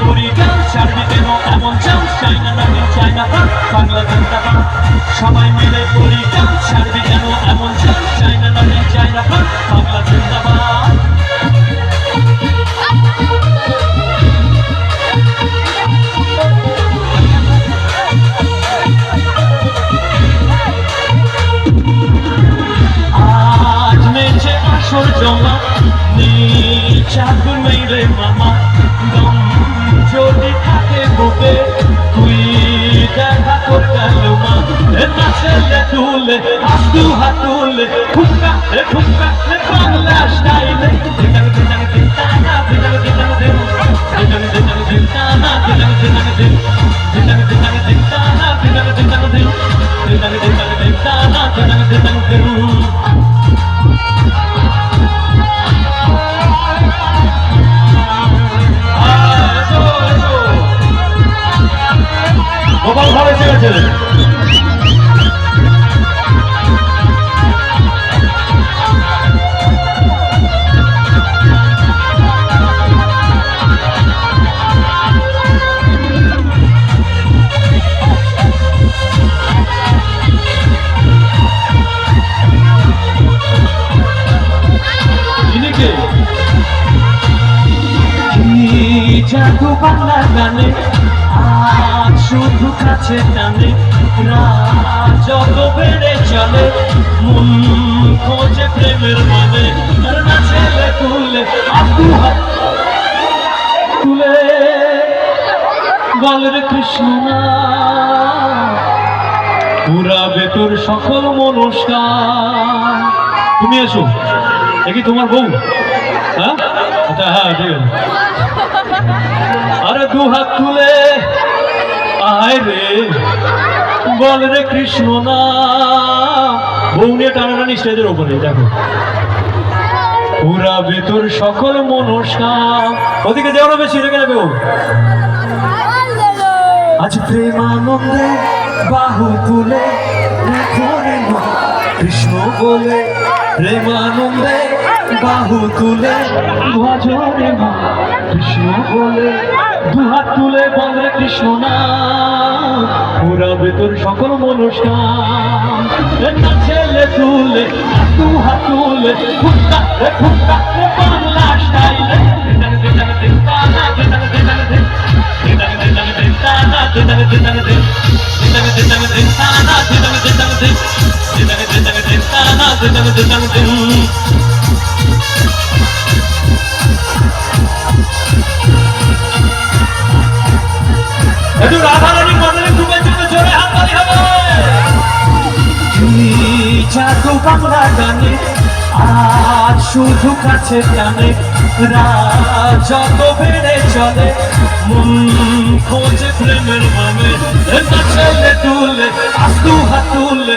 করি গান সারবি কেন এমন চান চাইনা নামি চাইনা পান বাংলা জানতা পান সবাই মিলে করি গান সারবি কেন এমন চান চাইনা নামি চাইনা পান বাংলা জানতা পান Sure, don't need chat with me, mama. Don't ছেলে তুলে হাতু হাতুলে ফুকা রে ফুকা রে বাংলা স্টাইলে। দিদাং দিদাং জাদু বাংলা গানে, আজ শুধু কাছে টানে রাত বেড়ে চলে, মন খোঁজে প্রেমের মানে ছেলে তুলে তুলে বল রে কৃষ্ণ না পুরাবে তোর সকল মনস্কার। তুমি এসো। দেখি তোমার বউ? হ্যাঁ? হ্যাঁ ঠিক আছে আরে দু হাত তুলে, আয় রে, বল রে কৃষ্ণ না। বউ নিয়ে টানাটানি স্টেজের ওপরে, দেখো। পুরা ভেতর সকল মনস্কার ওদিকে যেও না বেশি রেখে ও আজ প্রেমানন্দে বাহু তুলে কৃষ্ণ বলে প্রেমানন্দে বাহু তুলে ভজরে মা, কৃষ্ণ বলে, দুহাত তুলে বলে কৃষ্ণ না। পুরাবে তোর সকল মনস্কাম ছেলে তুলে হাতু হাতুলে খুঁটা খুঁটা বাংলা স্টাইলে। Thank you. জাদু বাংলা গানে আর শুধু কাছে জানে যত বেড়ে চলে, মন খোঁজে প্রেমের মামে ছেলে তুলে, আস্তু হাতুলে